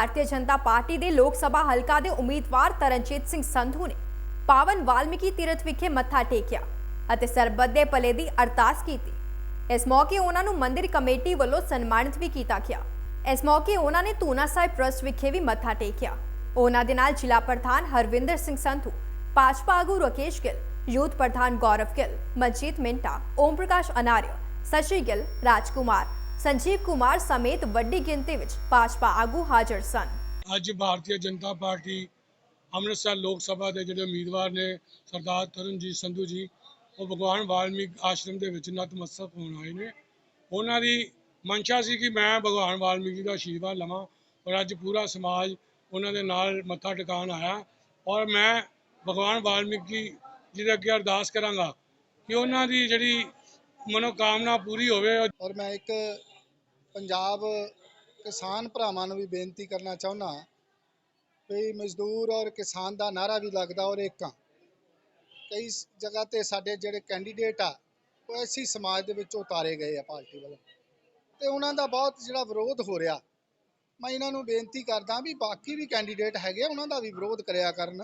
Bharatiya Janata party ਦੇ ਲੋਕ ਸਭਾ ਹਲਕਾ ਦੇ ਉਮੀਦਵਾਰ ਤਰਨਜੀਤ ਸਿੰਘ ਸੰਧੂ ਨੇ ਪਾਵਨ ਵਾਲਮੀਕੀ ਤੀਰਥ ਵਿਖੇ ਮੱਥਾ ਟੇਕਿਆ ਅਤੇ ਸਰਬੱਤ ਦੇ ਭਲੇ ਦੀ ਅਰਦਾਸ ਕੀਤੀ। ਇਸ ਮੌਕੇ ਉਹਨਾਂ ਨੂੰ ਮੰਦਿਰ ਕਮੇਟੀ ਵੱਲੋਂ ਸਨਮਾਨਿਤ ਵੀ ਕੀਤਾ ਗਿਆ। ਇਸ ਮੌਕੇ ਉਹਨਾਂ ਨੇ ਤੂਨਾ ਸਾਹਿਬ ਟਰਸਟ ਵਿਖੇ ਵੀ ਮੱਥਾ ਟੇਕਿਆ। ਉਹਨਾਂ ਦੇ ਨਾਲ ਜ਼ਿਲ੍ਹਾ ਪ੍ਰਧਾਨ ਹਰਵਿੰਦਰ ਸਿੰਘ ਸੰਧੂ, ਭਾਜਪਾ ਆਗੂ ਰਾਕੇਸ਼ ਗਿੱਲ, ਯੂਥ ਪ੍ਰਧਾਨ ਗੌਰਵ ਗਿੱਲ, ਮਨਜੀਤ ਮਿੰਟਾ, ਓਮ ਪ੍ਰਕਾਸ਼ ਅਨਾਰਿਆ, ਸਸ਼ੀ ਗਿੱਲ, ਰਾਜਕੁਮਾਰ ਸੰਜੀਵ ਕੁਮਾਰ ਸਮੇਤ ਵੱਡੀ ਗਿਣਤੀ ਵਿੱਚ ਭਾਜਪਾ ਆਗੂ ਹਾਜ਼ਰ ਸਨ। ਅੱਜ ਭਾਰਤੀ ਜਨਤਾ ਪਾਰਟੀ ਅੰਮ੍ਰਿਤਸਰ ਲੋਕ ਸਭਾ ਦੇ ਜਿਹੜੇ ਉਮੀਦਵਾਰ ਨੇ ਸਰਦਾਰ ਤਰਨਜੀਤ ਸੰਧੂ ਜੀ ਉਹ ਭਗਵਾਨ ਵਾਲਮੀਕ ਆਸ਼ਰਮ ਦੇ ਵਿੱਚ ਨਤਮਸਤਕ ਹੋਣ ਆਏ ਨੇ। ਉਹਨਾਂ ਦੀ ਮਨਸ਼ਾ ਸੀ ਕਿ ਮੈਂ ਭਗਵਾਨ ਵਾਲਮੀਕ ਜੀ ਦਾ ਆਸ਼ੀਰਵਾਦ ਲਵਾਂ ਔਰ ਅੱਜ ਪੂਰਾ ਸਮਾਜ ਉਹਨਾਂ ਦੇ ਨਾਲ ਮੱਥਾ ਟਿਕਾਣ ਆਇਆ ਔਰ ਮੈਂ ਭਗਵਾਨ ਵਾਲਮੀਕੀ ਜੀ ਦੇ ਅੱਗੇ ਅਰਦਾਸ ਕਰਾਂਗਾ ਕਿ ਉਹਨਾਂ ਦੀ ਜਿਹੜੀ ਮਨੋਕਾਮਨਾ ਪੂਰੀ ਹੋਵੇ। ਔਰ ਮੈਂ ਇੱਕ ਪੰਜਾਬ ਕਿਸਾਨ ਭਰਾਵਾਂ ਨੂੰ ਵੀ ਬੇਨਤੀ ਕਰਨਾ ਚਾਹੁੰਦਾ ਵੀ ਮਜ਼ਦੂਰ ਔਰ ਕਿਸਾਨ ਦਾ ਨਾਰਾ ਵੀ ਲੱਗਦਾ ਔਰ ਏਕਾਂ ਕਈ ਜਗ੍ਹਾ ਤੇ ਸਾਡੇ ਜਿਹੜੇ ਕੈਂਡੀਡੇਟ ਆ ਉਹ ਐਸੀ ਸਮਾਜ ਦੇ ਵਿੱਚ ਉਤਾਰੇ ਗਏ ਆ ਪਾਰਟੀ ਵੱਲੋਂ। ਤੇ ਉਹਨਾਂ ਦਾ ਬਹੁਤ ਜਿਹੜਾ ਵਿਰੋਧ ਹੋ ਰਿਹਾ ਮੈਂ ਇਹਨਾਂ ਨੂੰ ਬੇਨਤੀ ਕਰਦਾ ਵੀ ਬਾਕੀ ਵੀ ਕੈਂਡੀਡੇਟ ਹੈਗੇ ਆ, ਉਹਨਾਂ ਦਾ ਵੀ ਵਿਰੋਧ ਕਰਿਆ ਕਰਨ।